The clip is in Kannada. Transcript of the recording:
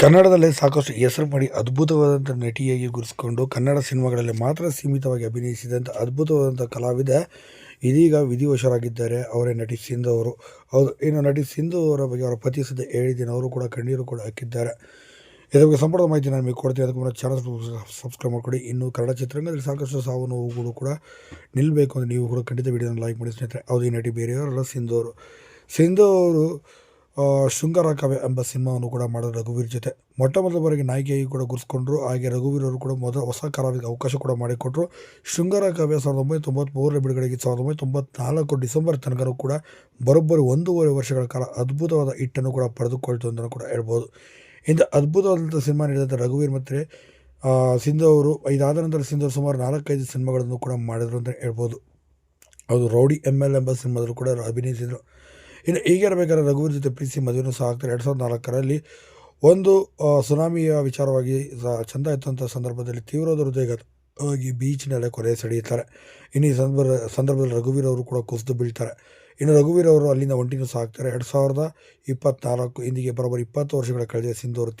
ಕನ್ನಡದಲ್ಲೇ ಸಾಕಷ್ಟು ಹೆಸರು ಮಾಡಿ ಅದ್ಭುತವಾದಂಥ ನಟಿಯಾಗಿ ಗುರುಸ್ಕೊಂಡು ಕನ್ನಡ ಸಿನಿಮಾಗಳಲ್ಲಿ ಮಾತ್ರ ಸೀಮಿತವಾಗಿ ಅಭಿನಯಿಸಿದಂಥ ಅದ್ಭುತವಾದಂಥ ಕಲಾವಿದ ಇದೀಗ ವಿಧಿವಶರಾಗಿದ್ದಾರೆ. ಅವರೇ ನಟಿ ಸಿಂಧು ಅವರು. ಹೌದು, ಇನ್ನು ನಟಿ ಸಿಂಧು ಅವರ ಬಗ್ಗೆ ಅವರ ಪತಿ ಸದ್ಯ ಹೇಳಿದ್ದೀನಿ ಅವರು ಕೂಡ ಕಣ್ಣೀರು ಕೂಡ ಹಾಕಿದ್ದಾರೆ. ಇದ್ರ ಬಗ್ಗೆ ಸಂಪೂರ್ಣ ಮಾಹಿತಿ ನಾನು ನಿಮಗೆ ಕೊಡ್ತೀನಿ. ಅದಕ್ಕೆ ಮುನ್ನ ಚಾನಲ್ ಸಬ್ಸ್ಕ್ರೈಬ್ ಮಾಡಿಕೊಡಿ ಇನ್ನು ಕನ್ನಡ ಚಿತ್ರರಂಗದಲ್ಲಿ ಸಾಕಷ್ಟು ಸಾವು ನೋವುಗಳು ಕೂಡ ನಿಲ್ಲಬೇಕು ಅಂದರೆ ನೀವು ಕೂಡ ಖಂಡಿತ ವಿಡಿಯೋನ ಲೈಕ್ ಮಾಡಿ ಸ್ನೇಹಿತರೆ. ಹೌದು, ಈ ನಟಿ ಬೇರೆಯವರಲ್ಲ ಸಿಂಧು ಅವರು. ಸಿಂಧು ಅವರು ಶೃಂಗಾರ ಕಾವ್ಯ ಎಂಬ ಸಿನಿಮಾವನ್ನು ಕೂಡ ಮಾಡಿದ ರಘುವೀರ್ ಜೊತೆ. ಮೊಟ್ಟ ಮೊದಲ ಬಾರಿಗೆ ನಾಯಕಿಯಾಗಿ ಕೂಡ ಗುರುಸ್ಕೊಂಡ್ರು ಹಾಗೆ ರಘುವೀರ್ ಅವರು ಕೂಡ ಮೊದಲ ಹೊಸ ಕಲಾವಿದರಿಗೆ ಅವಕಾಶ ಕೂಡ ಮಾಡಿಕೊಟ್ರು. ಶೃಂಗಾರ ಕಾವ್ಯ ಸಾವಿರದ ಒಂಬೈನೂರ ತೊಂಬತ್ತ್ಮೂರರ ಬಿಡುಗಡೆಗೆ ಸಾವಿರದ ಒಂಬೈನೂರ ತೊಂಬತ್ನಾಲ್ಕು ಡಿಸೆಂಬರ್ ತನಕ ಕೂಡ ಬರೋಬ್ಬರಿ ಒಂದೂವರೆ ವರ್ಷಗಳ ಕಾಲ ಅದ್ಭುತವಾದ ಹಿಟ್ಟನ್ನು ಕೂಡ ಪಡೆದುಕೊಳ್ತು ಅಂತಲೂ ಕೂಡ ಹೇಳ್ಬೋದು. ಇಂಥ ಅದ್ಭುತವಾದಂಥ ಸಿನಿಮಾ ನೀಡಿದಂಥ ರಘುವೀರ್ ಮತ್ತು ಸಿಂಧು ಅವರು, ಇದಾದ ನಂತರ ಸಿಂಧು ಅವರು ಸುಮಾರು ನಾಲ್ಕೈದು ಸಿನಿಮಾಗಳನ್ನು ಕೂಡ ಮಾಡಿದರು ಅಂತ ಹೇಳ್ಬೋದು. ಅದು ರೌಡಿ ಎಂ ಎಲ್ ಎಂಬ ಸಿನಿಮಾದಲ್ಲೂ ಕೂಡ ಅಭಿನಯಿಸಿದರು. ಇನ್ನು ಹೀಗಿರಬೇಕಾದ್ರೆ ರಘುವೀರ್ ಜೊತೆ ಪ್ರೀತಿ ಮದುವೆನೂ ಸಹ ಆಗ್ತಾರೆ. ಎರಡು ಸಾವಿರದ ನಾಲ್ಕರಲ್ಲಿ ಒಂದು ಸುನಾಮಿಯ ವಿಚಾರವಾಗಿ ಸಹ ಚಂದ ಇತ್ತಂಥ ಸಂದರ್ಭದಲ್ಲಿ ತೀವ್ರವಾದ ಹೃದಯಘಾತ ಆಗಿ ಬೀಚ್ನಲ್ಲೇ ಕೊಲೆ ಸೆಳೆಯುತ್ತಾರೆ ಇನ್ನು ಈ ಸಂದರ್ಭ, ಸಂದರ್ಭದಲ್ಲಿ ರಘುವೀರ್ ಅವರು ಕೂಡ ಕುಸಿದು ಬೀಳ್ತಾರೆ. ಇನ್ನು ರಘುವೀರ್ ಅವರು ಅಲ್ಲಿಂದ ಒಂಟಿನೂ ಸಹ ಆಗ್ತಾರೆ. ಎರಡು ಸಾವಿರದ ಇಪ್ಪತ್ತ್ನಾಲ್ಕು ಇಂದಿಗೆ ಬರೋಬ್ಬರಿ ಇಪ್ಪತ್ತು ವರ್ಷಗಳ ಕಳೆದ ಸಿಂಧು ಅವರು